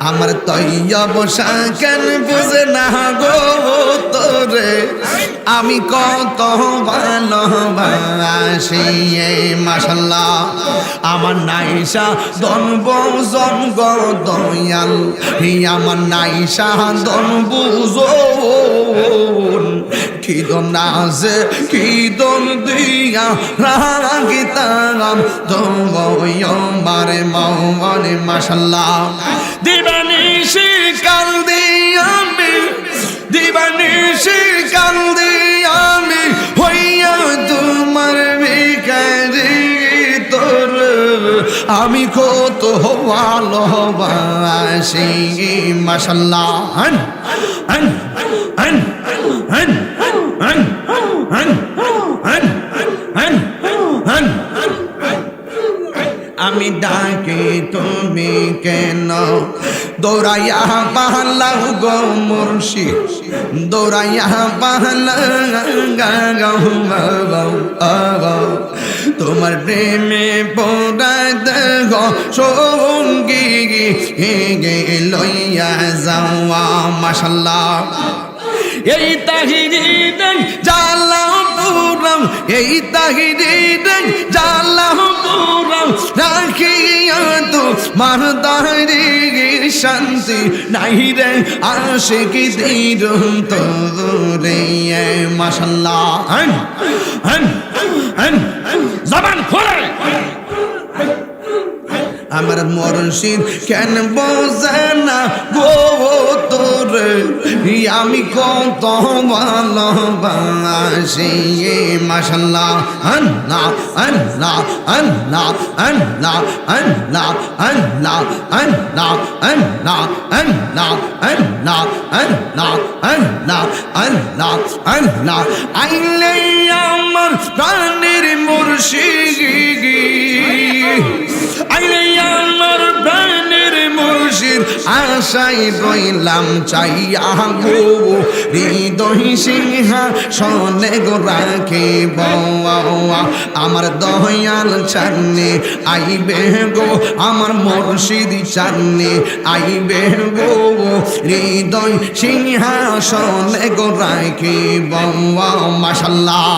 আমার তৈয়ব কেন বুঝে না গো তোরে। আমি কত ভালোবাসি মাসাল্লাহ আমার নাইসা দনব জনগ দয়াল। আমার নাইসা দন খিদন নাজ খিদন দিয়া রাগিতাম তোমার মৌন মশাল্লাহ। দিবানি শিকাল দিয়া দিবানি শিকাল দিয়া হইয়া তোমার বিকারি তোর। আমি কত ভালোবাসি, মশাল্লাহ। হন হন হন হন ডাকি তুমি কেন? দৌড়াইয়া পাহলাও গো মুর্শি দৌড়াইয়া পাহলা তোমার প্রেমে পড়া সঙ্গী গে লইয়া যাওয়া মাসাল্লাহ এই তাহিরি জালাম পুরাম এই তাহিরি দেন মারদারি শান্তি নাই রে আসে কি দিরুম তো রে মাশাল্লাহ। হন হন হন, জবান খোলে। আমার মরশিদ কেন বোঝে না গো তোরে আমি কত ভালোবাসি মাসাল্লাহ আন্না আন্না আন্না আন্না আন্না আন্না আন্না আন্না আন্না আন্না আন্না আন্না আন্না আন্না আইলে আমার প্রাণের মুর্শিদ আশাই রইলাম চাইয়া গো। হৃদয় সিংহা, সনে গো রাখে আমার দয়াল চান্নে, আইবে গো। আমার মুর্শিদ চান্নে, আইবে গো। হৃদয় সিংহা, সনে গো রাখে মাসাল্লাহ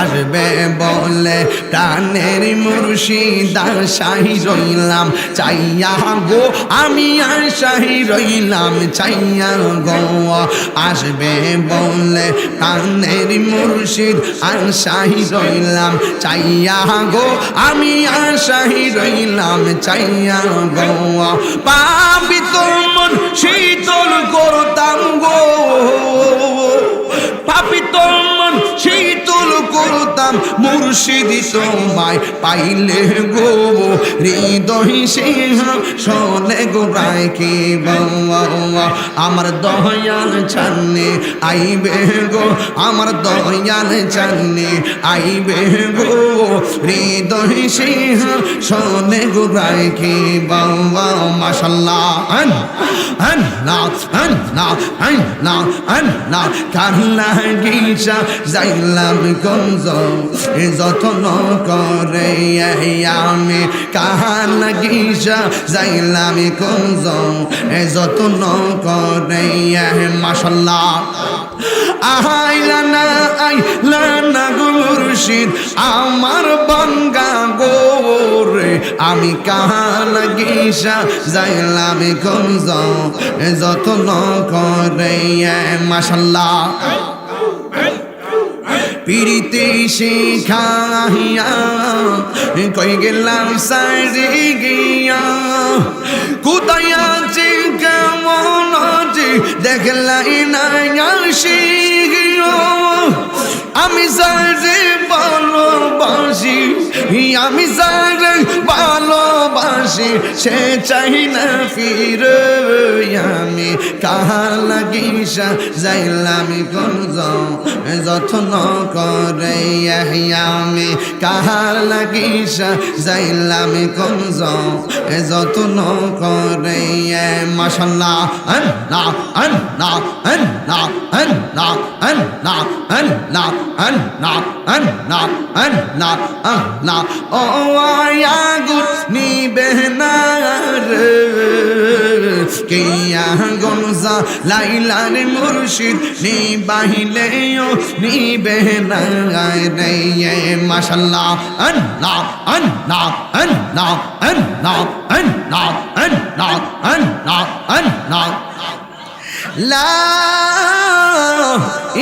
আসবে বলে প্রাণের মুর্শিদা শাহি রইলাম। চাইয়া গো, আমি আর শাহি রইলাম। চাইয়া গো, আসবে বলে প্রাণের মুর্শিদ আর শাহি রইলাম। চাইয়া গো, আমি আর শাহি রইলাম। চাইয়া গো পাবি মুর্শিদি তোমায় পাইলে গো। হৃদয় সিংহ শোনে গো রায় কি বাবা আমার দয়াল চান্নে, আইবে গো। আমার দয়াল চান্নে, আইবে গো। হৃদয় সিংহ শোনে গো রায় কি বাবা। মাশাল্লাহ। আন আন যাইলাম গঞ্জ যত্ন করে আমি কাহান গিসা যাইলাম গঞ্জ যত্ন করে মাসাল্লাহ আহাইলা না, আইলা না গুরুশিদ আমার বঙ্গা গোরে আমি কাহান গিসা যাইলাম গঞ্জ যত্ন করে মাসাল্লাহ পিড়িতে শিখাইয়া কই গেলাম সাইরে গিয়া? কোথায় আছে কেমন আছে দেখলাই না আসি আমি সাইরে ভালোবাসি, আমি সাইরে ভালোবাসি, সে চাই না ফিরে। আমি কাহা লাগিসা যাইলাম কোন যত্ন করে আমি কাহার লাগিসা যাইলাম কোন যত্ন করে মাসাল্লাহ আন্না আন্না আন্না আন্না আন্না আন্না আল্লাহ আল্লাহ আল্লাহ আল্লাহ। ও আগুন নিবে না রে কিয়া গনজা লাইলার মুর্শিদ নি বাহিলেও নিবে না মাশাল্লাহ, আল্লাহ আল্লাহ আল্লাহ আল্লাহ আল্লাহ আল্লাহ আল্লাহ আল্লাহ। লা